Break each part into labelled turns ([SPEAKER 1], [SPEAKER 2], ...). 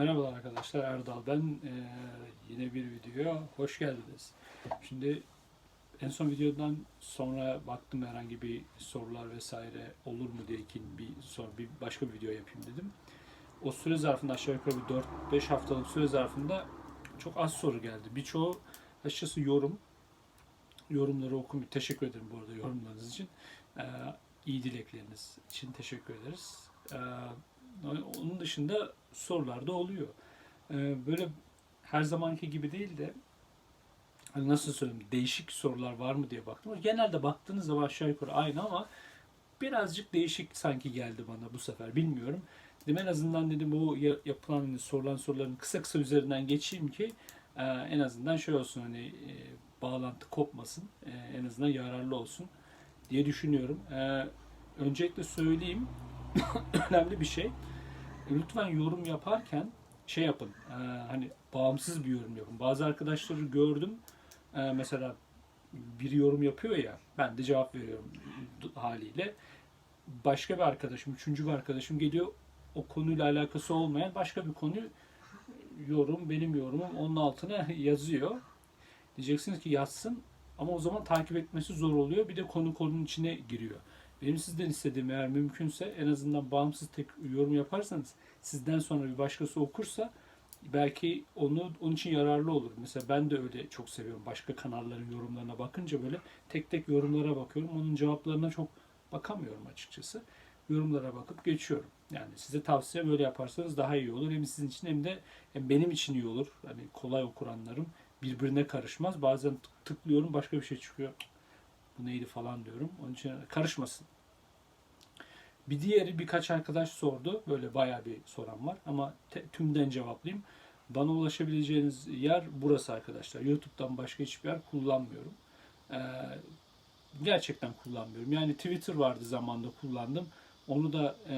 [SPEAKER 1] Merhabalar arkadaşlar Erdal ben Ee, yine bir videoya hoş geldiniz. Şimdi en son videodan sonra baktım herhangi bir sorular vesaire olur mu diye ki bir sonra bir başka bir video yapayım dedim. O süre zarfında aşağı yukarı bir 4-5 haftalık süre zarfında çok az soru geldi. Birçoğu açıkçası yorum. Yorumları okumuyor. Teşekkür ederim bu arada yorumlarınız için. Ee, iyi dilekleriniz için teşekkür ederiz. Ee, onun dışında sorular da oluyor. Ee, böyle her zamanki gibi değil de hani nasıl söyleyeyim değişik sorular var mı diye baktım. Genelde baktığınız zaman aşağı yukarı aynı ama birazcık değişik sanki geldi bana bu sefer. Bilmiyorum. Dedim en azından dedim ya- yapılan hani sorulan soruların kısa kısa üzerinden geçeyim ki e, en azından şey olsun hani e, bağlantı kopmasın. E, en azından yararlı olsun diye düşünüyorum. Öncelikle söyleyeyim önemli bir şey. Lütfen yorum yaparken şey yapın. e, hani bağımsız bir yorum yapın. Bazı arkadaşları gördüm. e, mesela biri yorum yapıyor ya ben de cevap veriyorum haliyle. Başka bir arkadaşım, üçüncü bir arkadaşım geliyor o konuyla alakası olmayan başka bir konu yorum, benim yorumum onun altına yazıyor. Diyeceksiniz ki yazsın ama o zaman takip etmesi zor oluyor. Bir de konu konunun içine giriyor. Benim sizden istediğim eğer mümkünse en azından bağımsız tek yorum yaparsanız sizden sonra bir başkası okursa belki onu onun için yararlı olur. Mesela ben de öyle çok seviyorum. Başka kanalların yorumlarına bakınca böyle tek tek yorumlara bakıyorum. Onun cevaplarına çok bakamıyorum açıkçası. Yorumlara bakıp geçiyorum. Yani size tavsiye böyle yaparsanız daha iyi olur. Hem sizin için hem de hem benim için iyi olur. Hani kolay okuranlarım birbirine karışmaz. Bazen tık- tıklıyorum başka bir şey çıkıyor. Bu neydi falan diyorum. Onun için karışmasın. Bir diğeri birkaç arkadaş sordu. Böyle bayağı bir soran var ama te- tümden cevaplayayım. Bana ulaşabileceğiniz yer burası arkadaşlar. YouTube'dan başka hiçbir yer kullanmıyorum. Ee, gerçekten kullanmıyorum. Yani Twitter vardı zamanda kullandım. Onu da e,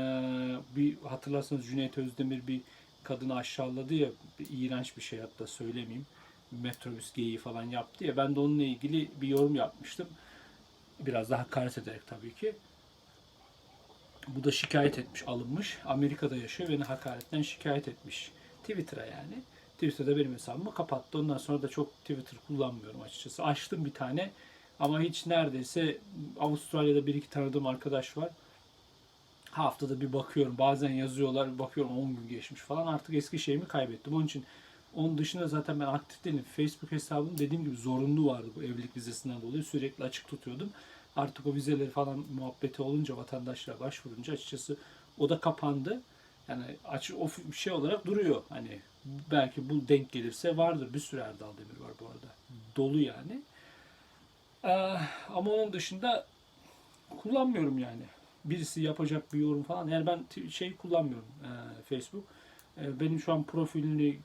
[SPEAKER 1] bir hatırlarsanız Cüneyt Özdemir bir kadını aşağıladı ya bir iğrenç bir şey hatta söylemeyeyim. Metrobüs geyiği falan yaptı ya ben de onunla ilgili bir yorum yapmıştım. Biraz daha hakaret ederek tabii ki. Bu da şikayet etmiş, alınmış. Amerika'da yaşıyor. Beni hakaretten şikayet etmiş. Twitter'a yani. Twitter'da benim hesabımı kapattı. Ondan sonra da çok Twitter kullanmıyorum açıkçası. Açtım bir tane ama hiç neredeyse Avustralya'da bir iki tanıdığım arkadaş var. Haftada bir bakıyorum. Bazen yazıyorlar. Bakıyorum 10 gün geçmiş falan. Artık eski şeyimi kaybettim. Onun için onun dışında zaten ben aktif değilim. Facebook hesabım dediğim gibi zorunlu vardı bu evlilik vizesinden dolayı. Sürekli açık tutuyordum. Artık o vizeleri falan muhabbeti olunca vatandaşlar başvurunca açıkçası o da kapandı. Yani açık o şey olarak duruyor. Hani belki bu denk gelirse vardır. Bir sürü Erdal Demir var bu arada. Dolu yani. Ee, ama onun dışında kullanmıyorum yani. Birisi yapacak bir yorum falan. Yani ben şey kullanmıyorum e, Facebook. E, benim şu an profilini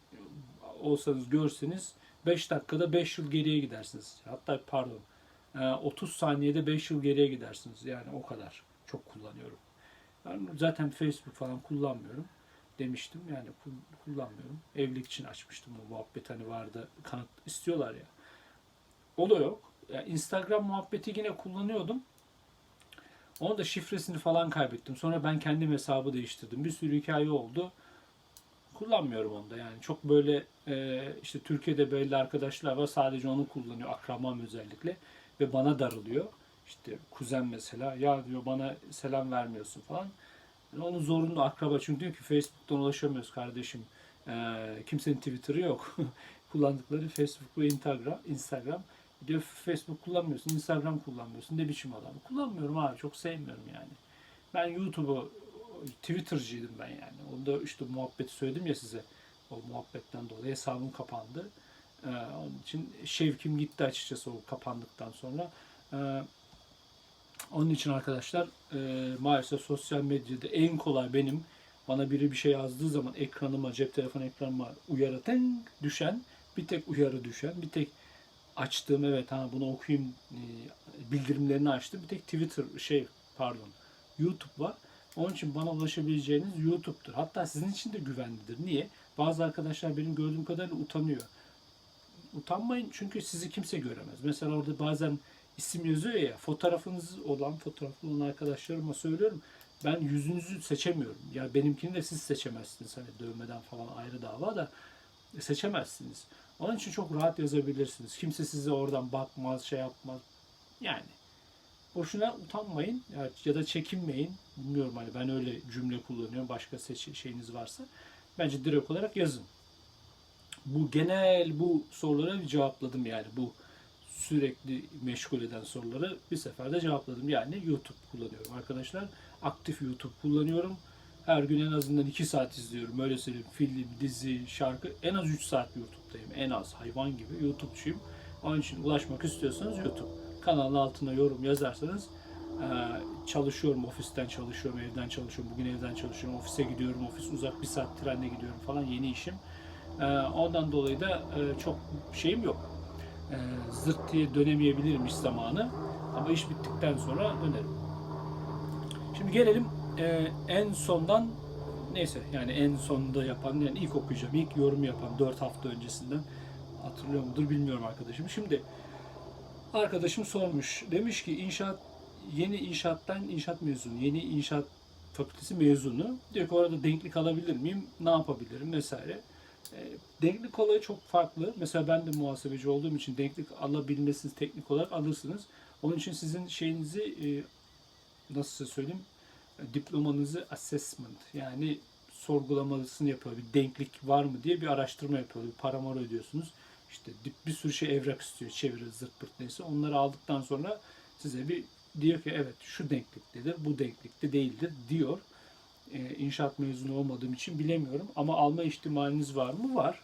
[SPEAKER 1] olsanız görseniz 5 dakikada 5 yıl geriye gidersiniz. Hatta pardon e, 30 saniyede 5 yıl geriye gidersiniz. Yani o kadar çok kullanıyorum. Ben zaten Facebook falan kullanmıyorum demiştim. Yani kul- kullanmıyorum. Evlilik için açmıştım o muhabbet hani vardı kanıt istiyorlar ya. O da yok. Yani Instagram muhabbeti yine kullanıyordum. Onun da şifresini falan kaybettim. Sonra ben kendim hesabı değiştirdim. Bir sürü hikaye oldu. Kullanmıyorum onu da yani. Çok böyle e, işte Türkiye'de belli arkadaşlar var. Sadece onu kullanıyor. Akrabam özellikle. Ve bana darılıyor. İşte kuzen mesela. Ya diyor bana selam vermiyorsun falan. Yani onun zorunlu akraba. Çünkü diyor ki Facebook'tan ulaşamıyoruz kardeşim. E, kimsenin Twitter'ı yok. Kullandıkları Facebook ve Instagram. Instagram. Diyor Facebook kullanmıyorsun, Instagram kullanmıyorsun. Ne biçim adam? Kullanmıyorum abi. Çok sevmiyorum yani. Ben YouTube'u Twitter'cıydım ben yani. Onda işte muhabbeti söyledim ya size. O muhabbetten dolayı hesabım kapandı. Ee, onun için şevkim gitti açıkçası o kapandıktan sonra. Ee, onun için arkadaşlar e, maalesef sosyal medyada en kolay benim bana biri bir şey yazdığı zaman ekranıma, cep telefonu ekranıma uyarı düşen, bir tek uyarı düşen, bir tek açtığım evet ha bunu okuyayım e, bildirimlerini açtım. Bir tek Twitter şey pardon YouTube var. Onun için bana ulaşabileceğiniz YouTube'dur. Hatta sizin için de güvenlidir. Niye? Bazı arkadaşlar benim gördüğüm kadarıyla utanıyor. Utanmayın çünkü sizi kimse göremez. Mesela orada bazen isim yazıyor ya fotoğrafınız olan fotoğraflı olan arkadaşlarıma söylüyorum. ben yüzünüzü seçemiyorum. Ya benimkini de siz seçemezsiniz. Hani dövmeden falan ayrı dava da seçemezsiniz. Onun için çok rahat yazabilirsiniz. Kimse size oradan bakmaz, şey yapmaz. Yani boşuna utanmayın ya, da çekinmeyin. Bilmiyorum hani ben öyle cümle kullanıyorum. Başka seç şeyiniz varsa. Bence direkt olarak yazın. Bu genel bu sorulara cevapladım yani. Bu sürekli meşgul eden soruları bir seferde cevapladım. Yani YouTube kullanıyorum arkadaşlar. Aktif YouTube kullanıyorum. Her gün en azından 2 saat izliyorum. Öyle söyleyeyim. Film, dizi, şarkı. En az 3 saat YouTube'dayım. En az hayvan gibi YouTube'çuyum. Onun için ulaşmak istiyorsanız YouTube. Kanalın altına yorum yazarsanız eee, çalışıyorum. Ofisten çalışıyorum. Evden çalışıyorum. Bugün evden çalışıyorum. Ofise gidiyorum. Ofis uzak. Bir saat trenle gidiyorum falan. Yeni işim. Eee, ondan dolayı da eee, çok şeyim yok. Zırt diye dönemeyebilirim iş zamanı. Ama iş bittikten sonra dönerim. Şimdi gelelim e, en sondan neyse yani en sonda yapan yani ilk okuyacağım ilk yorum yapan 4 hafta öncesinden hatırlıyor mudur bilmiyorum arkadaşım. Şimdi arkadaşım sormuş demiş ki inşaat yeni inşaattan inşaat mezunu yeni inşaat fakültesi mezunu diyor ki orada denklik alabilir miyim ne yapabilirim vesaire. E, denklik olayı çok farklı. Mesela ben de muhasebeci olduğum için denklik alabilmesiniz teknik olarak alırsınız. Onun için sizin şeyinizi e, nasıl söyleyeyim diplomanızı assessment yani sorgulamasını yapıyor. Bir denklik var mı diye bir araştırma yapıyor. Bir para mara ödüyorsunuz. İşte bir sürü şey evrak istiyor. Çeviri, zırt pırt neyse. Onları aldıktan sonra size bir diyor ki evet şu denkliktedir, bu denklikte değildir diyor. Ee, inşaat mezunu olmadığım için bilemiyorum. Ama alma ihtimaliniz var mı? Var.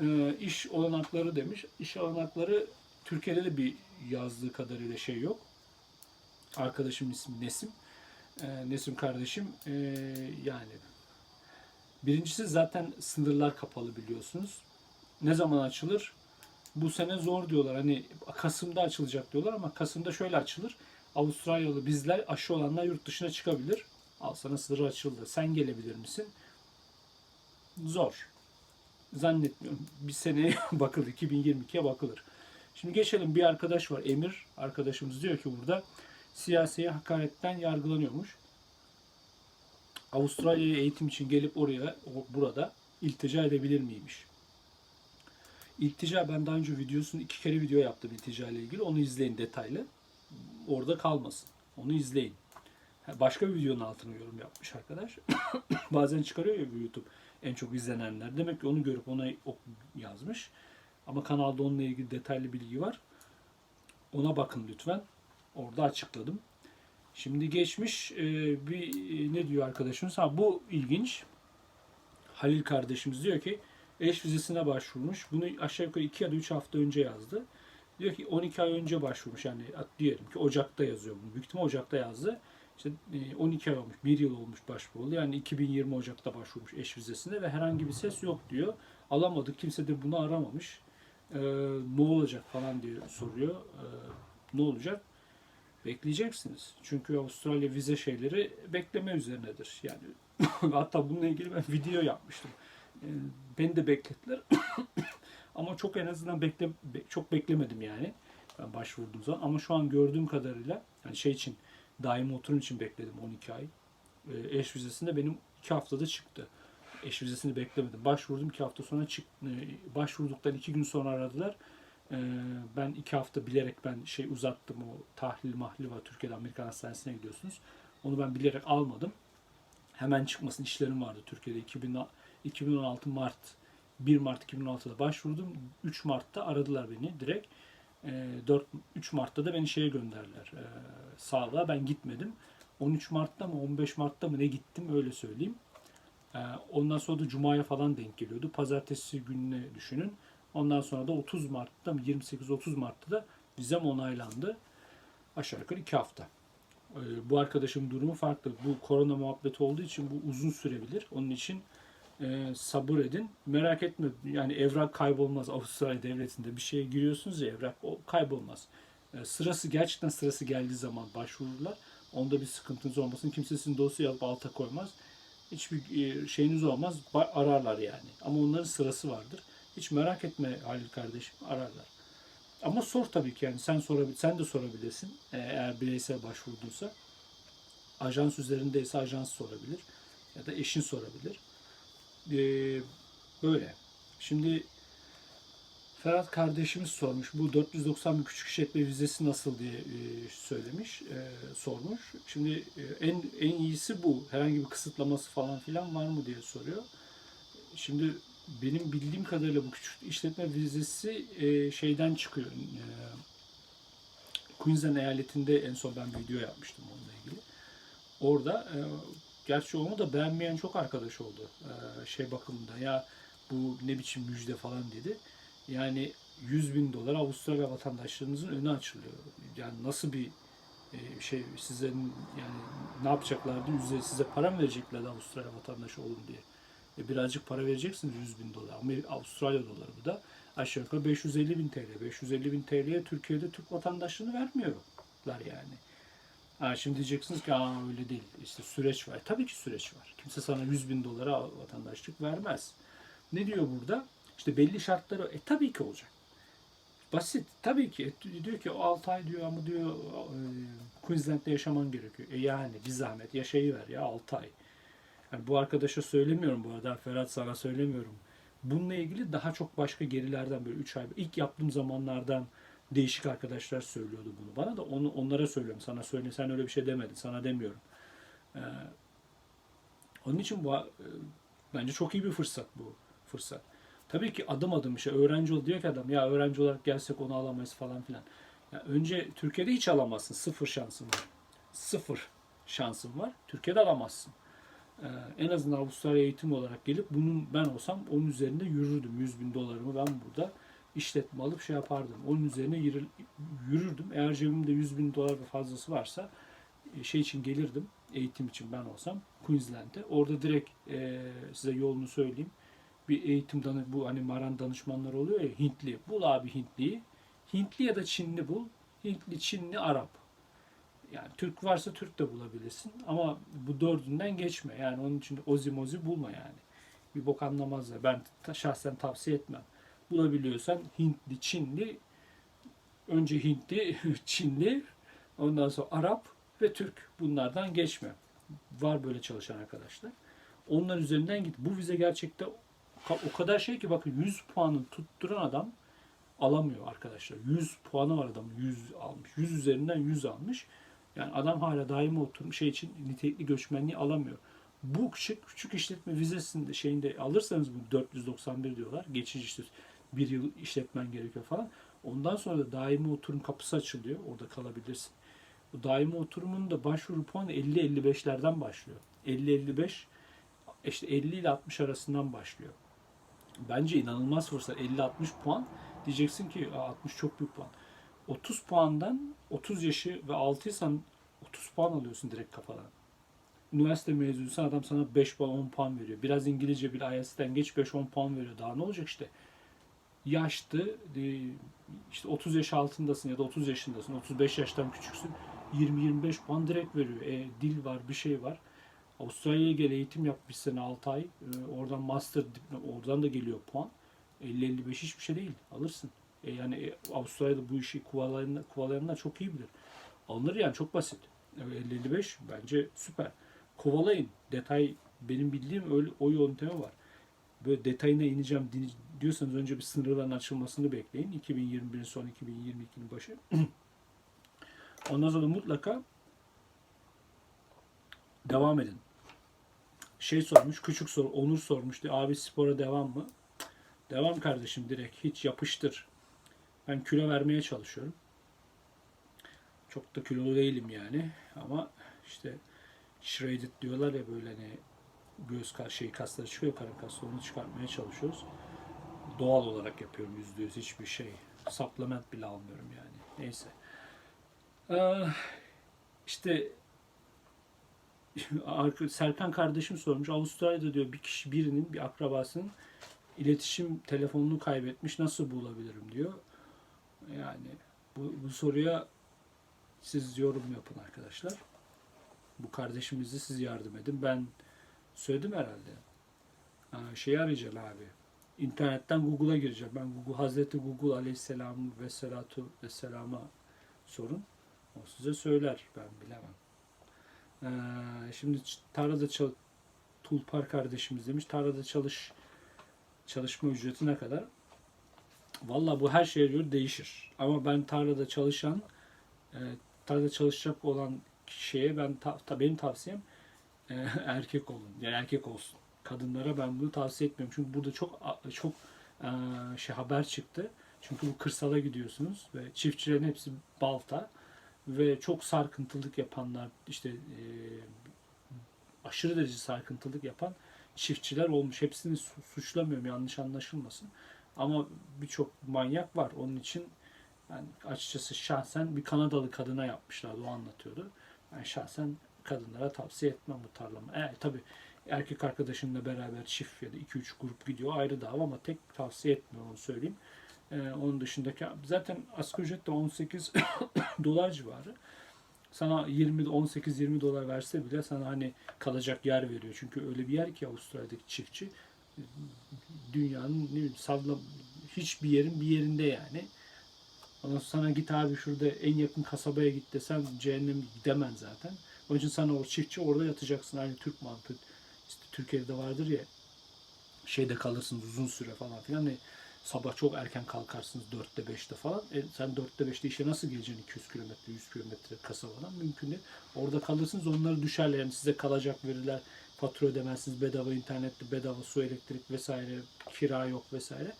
[SPEAKER 1] Ee, iş olanakları demiş. İş olanakları Türkiye'de de bir yazdığı kadarıyla şey yok. Arkadaşım ismi Nesim. Ee, Nesim kardeşim ee, yani birincisi zaten sınırlar kapalı biliyorsunuz. Ne zaman açılır? Bu sene zor diyorlar. Hani Kasım'da açılacak diyorlar ama Kasım'da şöyle açılır. Avustralyalı bizler aşı olanlar yurt dışına çıkabilir. Al sana sınır açıldı. Sen gelebilir misin? Zor. Zannetmiyorum. Bir seneye bakılır. 2022'ye bakılır. Şimdi geçelim. Bir arkadaş var. Emir arkadaşımız diyor ki burada siyasiye hakaretten yargılanıyormuş. Avustralya'ya eğitim için gelip oraya burada iltica edebilir miymiş? İltica ben daha önce videosunu iki kere video yaptım iltica ile ilgili. Onu izleyin detaylı. Orada kalmasın. Onu izleyin. Başka bir videonun altına yorum yapmış arkadaş. Bazen çıkarıyor ya bu YouTube en çok izlenenler. Demek ki onu görüp ona yazmış. Ama kanalda onunla ilgili detaylı bilgi var. Ona bakın lütfen. Orada açıkladım. Şimdi geçmiş e, bir e, ne diyor arkadaşımız? Ha bu ilginç. Halil kardeşimiz diyor ki eş vizesine başvurmuş. Bunu aşağı yukarı 2 ya da 3 hafta önce yazdı. Diyor ki 12 ay önce başvurmuş. Yani diyelim ki Ocak'ta yazıyor bunu. Büyük ihtimal Ocak'ta yazdı. İşte e, 12 ay olmuş, 1 yıl olmuş başvurulu. Yani 2020 Ocak'ta başvurmuş eş vizesine ve herhangi bir ses yok diyor. Alamadık. Kimse de bunu aramamış. E, ne olacak falan diye soruyor. E, ne olacak? Bekleyeceksiniz. Çünkü Avustralya vize şeyleri bekleme üzerinedir. Yani hatta bununla ilgili ben video yapmıştım. E, beni de beklettiler. Ama çok en azından bekle, be- çok beklemedim yani. Ben başvurduğum zaman. Ama şu an gördüğüm kadarıyla yani şey için daimi oturum için bekledim 12 ay. E, eş vizesinde benim 2 haftada çıktı. Eş vizesini beklemedim. Başvurdum 2 hafta sonra çık e, başvurduktan 2 gün sonra aradılar. E, ben 2 hafta bilerek ben şey uzattım o tahlil mahli var Türkiye'de Amerikan Hastanesi'ne gidiyorsunuz. Onu ben bilerek almadım. Hemen çıkmasın işlerim vardı Türkiye'de 2000, 2016 Mart 1 Mart 2016'da başvurdum. 3 Mart'ta aradılar beni direkt. E, 4 3 Mart'ta da beni şeye gönderdiler. E, sağlığa ben gitmedim. 13 Mart'ta mı 15 Mart'ta mı ne gittim öyle söyleyeyim. E, ondan sonra da Cuma'ya falan denk geliyordu. Pazartesi gününe düşünün. Ondan sonra da 30 Mart'ta mı 28-30 Mart'ta da vizem onaylandı. Aşağı yukarı 2 hafta. Bu arkadaşımın durumu farklı. Bu korona muhabbeti olduğu için bu uzun sürebilir. Onun için e, sabır edin. Merak etme yani evrak kaybolmaz. Avustralya devletinde bir şeye giriyorsunuz ya evrak o kaybolmaz. E, sırası gerçekten sırası geldiği zaman başvururlar. Onda bir sıkıntınız olmasın. Kimse sizin dosyayı alıp alta koymaz. Hiçbir e, şeyiniz olmaz. Ba- ararlar yani. Ama onların sırası vardır. Hiç merak etme Halil kardeşim ararlar. Ama sor tabii ki yani sen sorabil sen de sorabilirsin e, eğer bireysel başvurduysa. ajans üzerindeyse ajans sorabilir ya da eşin sorabilir. Ee, böyle. Şimdi Ferhat kardeşimiz sormuş. Bu 490 bin küçük işletme vizesi nasıl diye e, söylemiş, e, sormuş. Şimdi e, en en iyisi bu. Herhangi bir kısıtlaması falan filan var mı diye soruyor. Şimdi benim bildiğim kadarıyla bu küçük işletme vizesi e, şeyden çıkıyor. E, Queensland eyaletinde en son ben bir video yapmıştım onunla ilgili. Orada e, gerçi onu da beğenmeyen çok arkadaş oldu. E, şey bakımında ya bu ne biçim müjde falan dedi. Yani 100 bin dolar Avustralya vatandaşlarınızın önü açılıyor. Yani nasıl bir e, şey size yani ne yapacaklardı? Yüzde size para mı vereceklerdi Avustralya vatandaşı olun diye. E, birazcık para vereceksiniz 100 bin dolar. Ama Avustralya doları bu da aşağı yukarı 550 bin TL. 550 bin TL'ye Türkiye'de Türk vatandaşlığını vermiyorlar yani. Şimdi diyeceksiniz ki Aa, öyle değil. İşte süreç var. Tabii ki süreç var. Kimse sana 100 bin dolara vatandaşlık vermez. Ne diyor burada? İşte belli şartları e tabii ki olacak. Basit. Tabii ki. E, diyor ki o 6 ay diyor ama diyor e, Queensland'de yaşaman gerekiyor. E yani bir zahmet yaşayıver ya 6 ay. Yani bu arkadaşa söylemiyorum bu arada. Ferhat sana söylemiyorum. Bununla ilgili daha çok başka gerilerden böyle 3 ay ilk yaptığım zamanlardan değişik arkadaşlar söylüyordu bunu bana da onu onlara söylüyorum. Sana söyle sen öyle bir şey demedin. Sana demiyorum. Ee, onun için bu e, bence çok iyi bir fırsat bu fırsat. Tabii ki adım adım işte öğrenci ol diyor ki adam ya öğrenci olarak gelsek onu alamayız falan filan. Ya önce Türkiye'de hiç alamazsın. Sıfır şansın var. Sıfır şansın var. Türkiye'de alamazsın. Ee, en azından Avustralya eğitim olarak gelip bunun ben olsam onun üzerinde yürürdüm. 100 bin dolarımı ben burada işletme alıp şey yapardım. Onun üzerine yürü- yürürdüm. Eğer cebimde 100 bin dolar ve fazlası varsa e, şey için gelirdim. Eğitim için ben olsam Queensland'e. Orada direkt e, size yolunu söyleyeyim. Bir eğitim danı bu hani Maran danışmanları oluyor ya Hintli. Bul abi Hintliyi. Hintli ya da Çinli bul. Hintli, Çinli, Arap. Yani Türk varsa Türk de bulabilirsin. Ama bu dördünden geçme. Yani onun için ozi mozi bulma yani. Bir bok anlamazlar. Ben şahsen tavsiye etmem. Bulabiliyorsan Hintli, Çinli, önce Hintli, Çinli, ondan sonra Arap ve Türk. Bunlardan geçme. Var böyle çalışan arkadaşlar. Onlar üzerinden git. Bu vize gerçekten o kadar şey ki bakın 100 puanı tutturan adam alamıyor arkadaşlar. 100 puanı var adamın 100 almış. 100 üzerinden 100 almış. Yani adam hala daima oturmuş şey için nitelikli göçmenliği alamıyor. Bu küçük, küçük işletme vizesinde şeyinde alırsanız bu 491 diyorlar. Geçici işte bir yıl işletmen gerekiyor falan. Ondan sonra da daimi oturum kapısı açılıyor. Orada kalabilirsin. Bu daimi oturumun da başvuru puanı 50-55'lerden başlıyor. 50-55 işte 50 ile 60 arasından başlıyor. Bence inanılmaz fırsat. 50-60 puan. Diyeceksin ki "Aa, 60 çok büyük puan. 30 puandan 30 yaşı ve altıysan 30 puan alıyorsun direkt kafadan. Üniversite mezunuysan adam sana 5 puan 10 puan veriyor. Biraz İngilizce bir IELTS'ten geç 5-10 puan veriyor. Daha ne olacak işte. Yaştı e, işte 30 yaş altındasın ya da 30 yaşındasın. 35 yaştan küçüksün. 20-25 puan direkt veriyor. E, dil var bir şey var. Avustralya'ya gel eğitim yap bir sene 6 ay. E, oradan master oradan da geliyor puan. 50-55 hiçbir şey değil. Alırsın. E, yani e, Avustralya'da bu işi kovalayanlar, kovalayanlar çok iyi bilir. Alınır yani çok basit. E, 50-55 bence süper. Kovalayın. Detay benim bildiğim öyle o yöntemi var. Böyle detayına ineceğim diyorsanız önce bir sınırların açılmasını bekleyin. 2021'in son 2022'nin başı. Ondan sonra mutlaka devam edin. Şey sormuş, küçük soru, Onur sormuştu. Abi spora devam mı? Devam kardeşim direkt. Hiç yapıştır. Ben kilo vermeye çalışıyorum. Çok da kilolu değilim yani. Ama işte shredded diyorlar ya böyle hani göğüs kas, şey kasları çıkıyor karın kasları onu çıkartmaya çalışıyoruz. Doğal olarak yapıyorum yüzde yüz hiçbir şey. Supplement bile almıyorum yani. Neyse. Ee, işte Serkan kardeşim sormuş. Avustralya'da diyor bir kişi birinin bir akrabasının iletişim telefonunu kaybetmiş. Nasıl bulabilirim diyor. Yani bu, bu soruya siz yorum yapın arkadaşlar. Bu kardeşimize siz yardım edin. Ben söyledim herhalde. Aa, şeyi arayacağım abi. İnternetten Google'a gireceğim. Ben Google, Hazreti Google Aleyhisselam ve Selatu ve sorun. O size söyler. Ben bilemem. Ee, şimdi tarlada çal Tulpar kardeşimiz demiş. Tarlada çalış çalışma ücreti ne kadar? Valla bu her şeye göre değişir. Ama ben tarlada çalışan e, tarlada çalışacak olan kişiye ben ta, ta- benim tavsiyem e, erkek olun. Yani erkek olsun. Kadınlara ben bunu tavsiye etmiyorum. Çünkü burada çok çok e, şey haber çıktı. Çünkü bu kırsala gidiyorsunuz ve çiftçilerin hepsi balta ve çok sarkıntılık yapanlar işte e, aşırı derece sarkıntılık yapan çiftçiler olmuş. Hepsini su- suçlamıyorum yanlış anlaşılmasın. Ama birçok manyak var. Onun için ben açıkçası şahsen bir Kanadalı kadına yapmışlardı. O anlatıyordu. Ben şahsen kadınlara tavsiye etmem bu tarlama. E, tabii erkek arkadaşınla beraber çift ya da 2-3 grup gidiyor ayrı dava ama tek tavsiye etmiyorum onu söyleyeyim. E, onun dışındaki zaten asgari ücret de 18 dolar civarı. Sana 20 18-20 dolar verse bile sana hani kalacak yer veriyor. Çünkü öyle bir yer ki Avustralya'daki çiftçi dünyanın ne bileyim salla hiçbir yerin bir yerinde yani. Ondan sana git abi şurada en yakın kasabaya git desen cehennem gidemen zaten. Onun için sana o çiftçi orada yatacaksın. Aynı Türk mantığı. Türkiye'de vardır ya şeyde kalırsınız uzun süre falan filan. Hani sabah çok erken kalkarsınız 4'te 5'te falan. E, sen 4'te 5'te işe nasıl geleceksin 200 kilometre 100 kilometre kasabadan? Mümkün değil. Orada kalırsınız onları düşerler. Yani size kalacak verirler. Fatura ödemezsiniz. Bedava internet, bedava su, elektrik vesaire. Kira yok vesaire.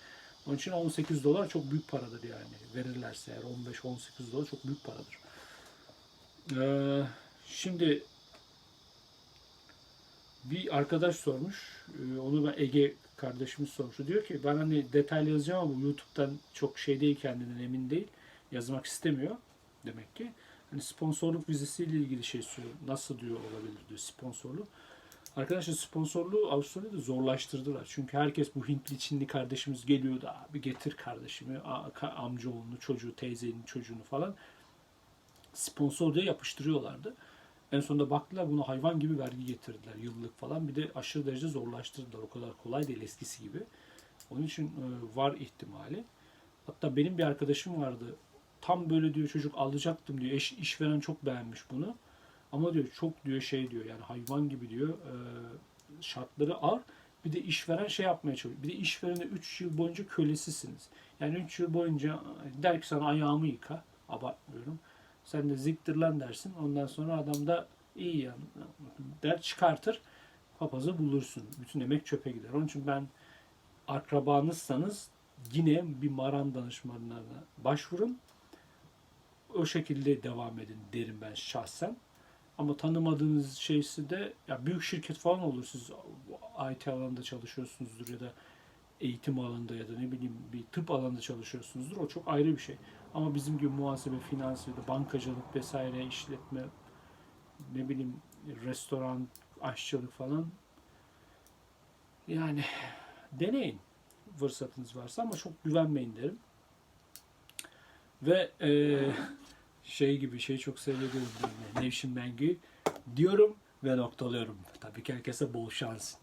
[SPEAKER 1] Onun için 18 dolar çok büyük paradır yani. Verirlerse eğer 15-18 dolar çok büyük paradır. Ee, şimdi bir arkadaş sormuş. Ee, Onu ben Ege kardeşimiz sormuştu. Diyor ki ben hani detaylı yazacağım ama YouTube'dan çok şey değil kendinden emin değil. Yazmak istemiyor demek ki. Hani sponsorluk vizesiyle ilgili şey söylüyor. Nasıl diyor olabilir diyor sponsorluk. Arkadaşlar sponsorluğu Avustralya'da zorlaştırdılar. Çünkü herkes bu Hintli Çinli kardeşimiz geliyordu abi getir kardeşimi, amcaoğlunu, çocuğu, teyzenin çocuğunu falan sponsor diye yapıştırıyorlardı. En sonunda baktılar buna hayvan gibi vergi getirdiler yıllık falan. Bir de aşırı derece zorlaştırdılar. O kadar kolay değil eskisi gibi. Onun için e, var ihtimali. Hatta benim bir arkadaşım vardı. Tam böyle diyor çocuk alacaktım diyor. Eş, işveren çok beğenmiş bunu. Ama diyor çok diyor şey diyor yani hayvan gibi diyor e, şartları ağır. Bir de işveren şey yapmaya çalışıyor. Bir de işverene 3 yıl boyunca kölesisiniz. Yani 3 yıl boyunca der ki sana ayağımı yıka. Abartmıyorum. Sen de ziktir lan dersin. Ondan sonra adam da iyi ya der çıkartır. Papazı bulursun. Bütün emek çöpe gider. Onun için ben akrabanızsanız yine bir maran danışmanına başvurun. O şekilde devam edin derim ben şahsen. Ama tanımadığınız şeysi de ya büyük şirket falan olur. Siz IT alanında çalışıyorsunuzdur ya da eğitim alanında ya da ne bileyim bir tıp alanında çalışıyorsunuzdur. O çok ayrı bir şey. Ama bizim gibi muhasebe, finans ya da bankacılık vesaire işletme ne bileyim restoran, aşçılık falan yani deneyin fırsatınız varsa ama çok güvenmeyin derim. Ve eee şey gibi şey çok seviyorum. Nevşin Mengü diyorum ve noktalıyorum. Tabii ki herkese bol şans.